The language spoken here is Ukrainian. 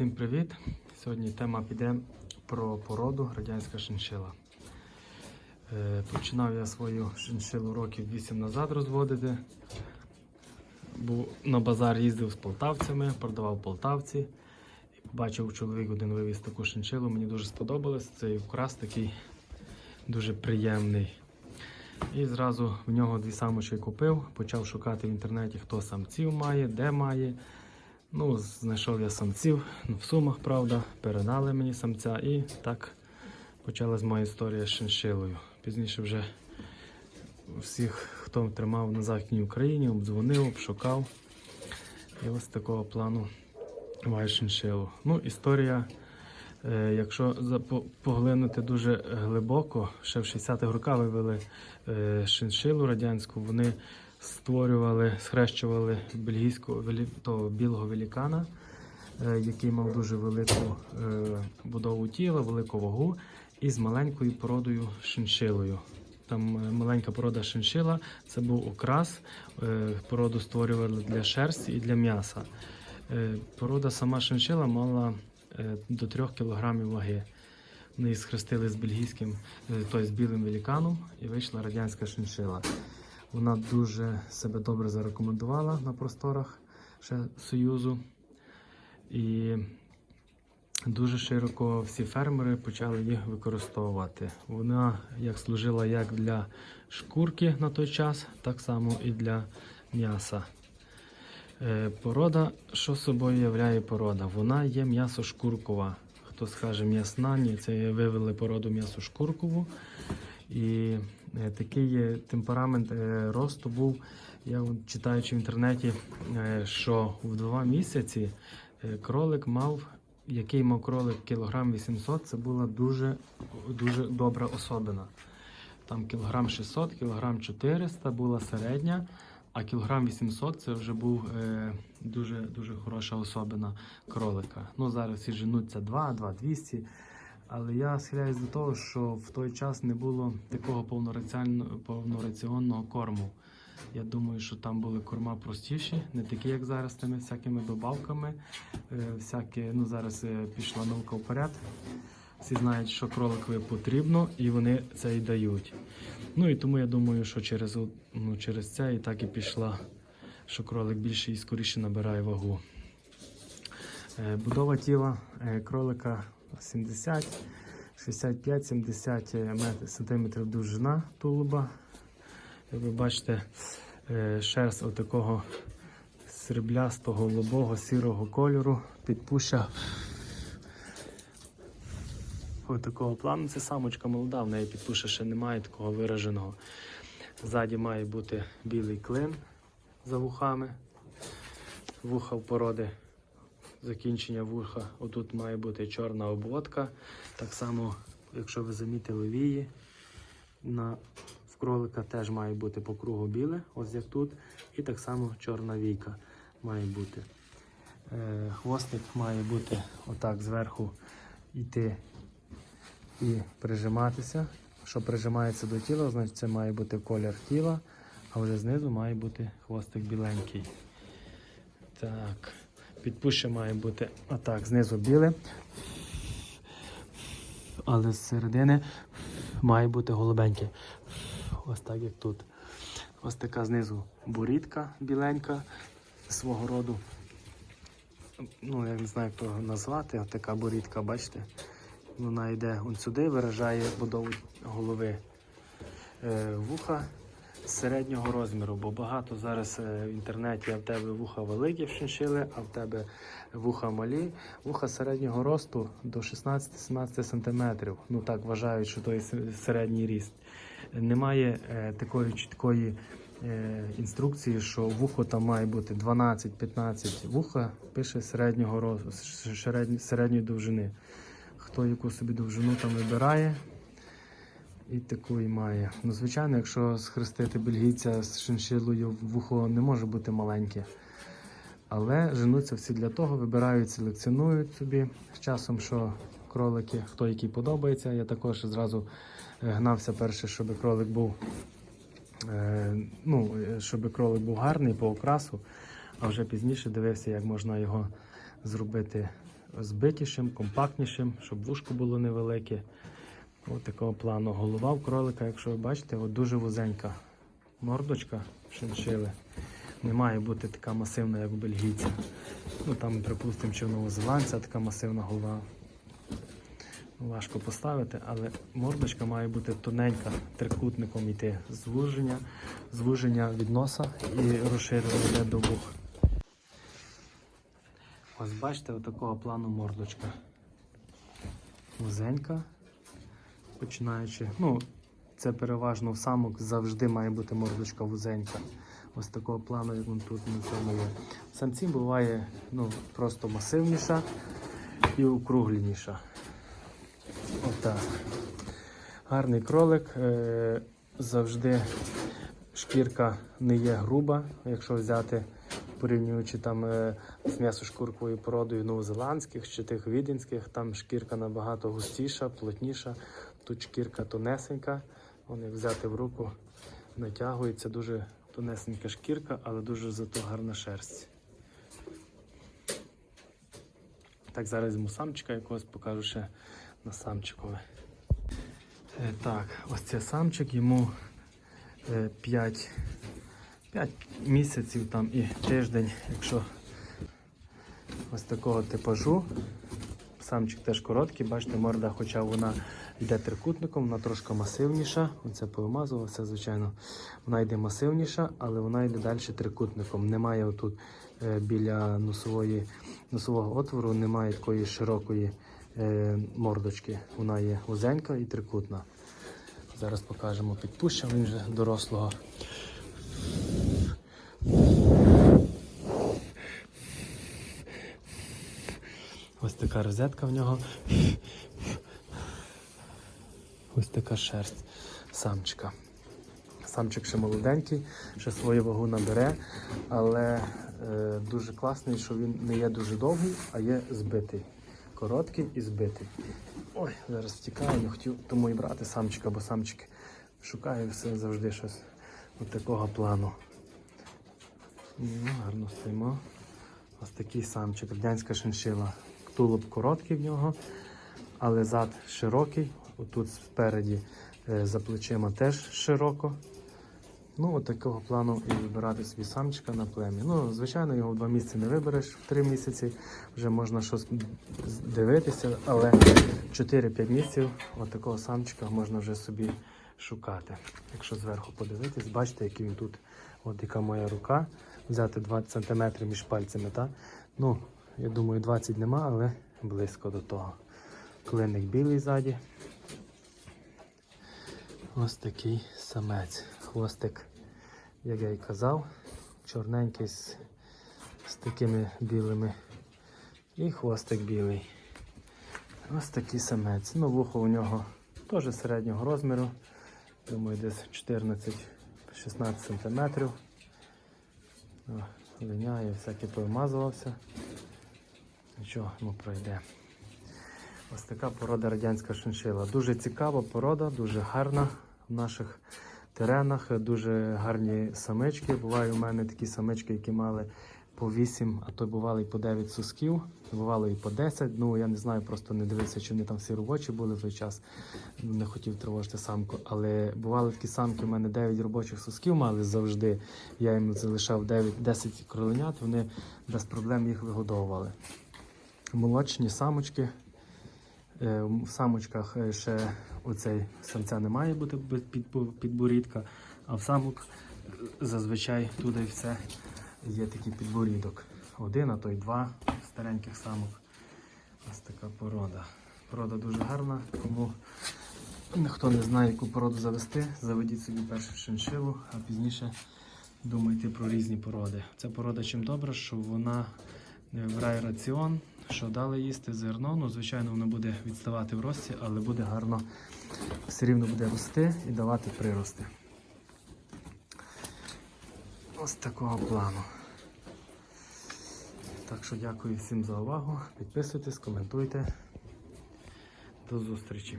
Всім привіт! Сьогодні тема піде про породу радянська шиншила. Е, Починав я свою шиншилу років 8 назад розводити. Був на базар їздив з полтавцями, продавав полтавці. І побачив чоловік один вивіз таку шиншилу. Мені дуже сподобалось. Цей вкрас такий дуже приємний. І зразу в нього дві самочки купив, почав шукати в інтернеті, хто самців має, де має. Ну, знайшов я самців ну, в сумах, правда, передали мені самця і так почалась моя історія з шиншилою. Пізніше вже всіх, хто тримав на Західній Україні, обдзвонив, обшукав. І ось такого плану маю шиншилу. Ну, історія, е, якщо поглинути дуже глибоко, ще в 60-х роках вивели е, шиншилу радянську, вони створювали, схрещували бельгійського того білого велікана, е, який мав дуже велику е, будову тіла, велику вагу, і з маленькою породою шиншилою. Там е, маленька порода шиншила, це був окрас, породу створювали для шерсті і для м'яса. Порода сама шиншила мала до 3 кг ваги. Вони схрестили з бельгійським, тобто з білим веліканом, і вийшла радянська шиншила. Вона дуже себе добре зарекомендувала на просторах ще Союзу. І дуже широко всі фермери почали їх використовувати. Вона як служила як для шкурки на той час, так само і для м'яса. Е, Порода, що собою являє порода? Вона є м'ясо-шкуркова. Хто скаже м'ясна, ні, це вивели породу м'ясо-шкуркову. І е, такий темперамент е, росту був, я читаючи в інтернеті, е, що в два місяці кролик мав, який мав кролик кілограм 800, це була дуже, дуже добра особина. Там кілограм 600, кілограм 400 була середня, а кілограм 800 це вже був дуже, дуже хороша особина кролика. Ну зараз всі женуться 2, 2 200. Але я схиляюсь до того, що в той час не було такого повнораціонного корму. Я думаю, що там були корма простіші, не такі, як зараз, тими всякими добавками. Е, всякі, ну зараз е, пішла наука вперед. Всі знають, що кроликові потрібно, і вони це і дають. Ну і тому я думаю, що через, ну, через це і так і пішла, що кролик більше і скоріше набирає вагу. Е, Будова тіла кролика 70, 65-70 см довжина тулуба. Як ви бачите, е, шерсть отакого сріблястого, голубого, сірого кольору, підпуща ось такого плану. Це самочка молода, в неї підпуша ще немає такого вираженого. Ззаді має бути білий клин за вухами. Вуха в породи закінчення вуха. Отут має бути чорна обводка. Так само, якщо ви замітили вії, на, в кролика теж має бути по кругу біле, ось як тут. І так само чорна війка має бути. Е, хвостик має бути отак зверху йти і прижиматися. Що прижимається до тіла, значить це має бути колір тіла, а вже знизу має бути хвостик біленький. Так. Підпуща має бути отак, знизу біле. Але з середини має бути голубеньке. Ось так, як тут. Ось така знизу бурітка біленька свого роду. Ну, я не знаю, як того назвати. Ось така бурітка, бачите? Вона йде сюди, виражає будову голови. Е, вуха середнього розміру, бо багато зараз е, в інтернеті а в тебе вуха великі в шиншили, а в тебе вуха малі. Вуха середнього росту до 16-17 см. Ну так вважають, що той середній ріст. Немає е, такої чіткої е, інструкції, що вухо там має бути 12-15. Вуха пише середнього росту, середньої довжини. Хто яку собі довжину там вибирає, і таку і має. Ну, звичайно, якщо схрестити бельгійця з шиншилою, вухо не може бути маленьке. Але женуться всі для того, вибирають, селекціонують собі. З часом, що кролики, хто який подобається. Я також зразу е, гнався перше, щоб кролик був, е, ну, щоб кролик був гарний по окрасу, а вже пізніше дивився, як можна його зробити збитішим, компактнішим, щоб вушко було невелике. Ось такого плану. Голова в кролика, якщо ви бачите, от дуже вузенька мордочка шиншили. Не має бути така масивна, як у бельгійця. Ну там, припустимо, чи в новозеландця така масивна голова. Важко поставити, але мордочка має бути тоненька, трикутником йти. Звуження, звуження від носа і розширення до вух. Ось бачите, отакого плану мордочка. Вузенька, починаючи. Ну, це переважно в самок завжди має бути мордочка вузенька. Ось такого плану, як він тут на цьому є. Самці буває ну, просто масивніша і округленіша. Отак. Гарний кролик. Е, завжди шкірка не є груба, якщо взяти, порівнюючи там е, з м'ясошкурковою породою новозеландських чи тих віденських, там шкірка набагато густіша, плотніша. Тут шкірка тонесенька. Вон, як взяти в руку, натягується дуже тонесенька шкірка, але дуже зато гарна шерсть. Так, зараз візьму самчика якогось покажу ще на самчикове. Е, так, ось це самчик, йому 5, 5 місяців там і тиждень, якщо ось такого типажу. Самчик теж короткий, бачите, морда, хоча вона йде трикутником, вона трошки масивніша. Оце повимазувалося, звичайно. Вона йде масивніша, але вона йде далі трикутником. Немає отут е, біля носової, носового отвору, немає такої широкої е, мордочки. Вона є вузенька і трикутна. Зараз покажемо підпущення, він вже дорослого. Ось така розетка в нього. Ось така шерсть самчика. Самчик ще молоденький, ще свою вагу набере, але е, дуже класний, що він не є дуже довгий, а є збитий. Короткий і збитий. Ой, зараз втікаю, не хотів тому і брати самчика, бо самчик шукає все завжди щось от такого плану. Ну, гарно стоїмо. Ось такий самчик, радянська шиншила. Тулуб короткий в нього, але зад широкий. Отут спереді е, за плечима теж широко. Ну, от такого плану і вибирати собі самчика на плем'я. Ну, звичайно, його в два місяці не вибереш, в три місяці вже можна щось дивитися, але 4-5 місяців от такого самчика можна вже собі шукати. Якщо зверху подивитись, бачите, який він тут, от яка моя рука, взяти 20 см між пальцями. Та? Ну, я думаю, 20 нема, але близько до того. Клинник білий ззаді. Ось такий самець. Хвостик, як я й казав, чорненький з, з такими білими. І хвостик білий. Ось такий самець. Ну, вухо у нього теж середнього розміру. Думаю, десь 14-16 см. Линяє, всякий повимазувався. Нічого йому пройде. Ось така порода радянська шиншила. Дуже цікава порода, дуже гарна в наших теренах, дуже гарні самички. Бувають у мене такі самички, які мали по 8, а то бували і по 9 сусків, бувало і по 10. Ну я не знаю, просто не дивився, чи вони там всі робочі були в той час. Не хотів тривожити самку. Але бували такі самки, у мене 9 робочих сусків мали завжди. Я їм залишав 9-10 кроленят, вони без проблем їх вигодовували. Молочні самочки. Е, В самочках е, ще оцей самця не має бути підборідка, а в самок зазвичай туди все є такий підборідок. Один, а то й два стареньких самок. Ось така порода. Порода дуже гарна, тому ніхто не знає, яку породу завести, заведіть собі першу шиншилу, а пізніше думайте про різні породи. Ця порода чим добра, що вона е, вбирає раціон, що дали їсти зерно. Ну, звичайно, воно буде відставати в рості, але буде гарно, все рівно буде рости і давати прирости. Ось такого плану. Так що дякую всім за увагу. Підписуйтесь, коментуйте. До зустрічі.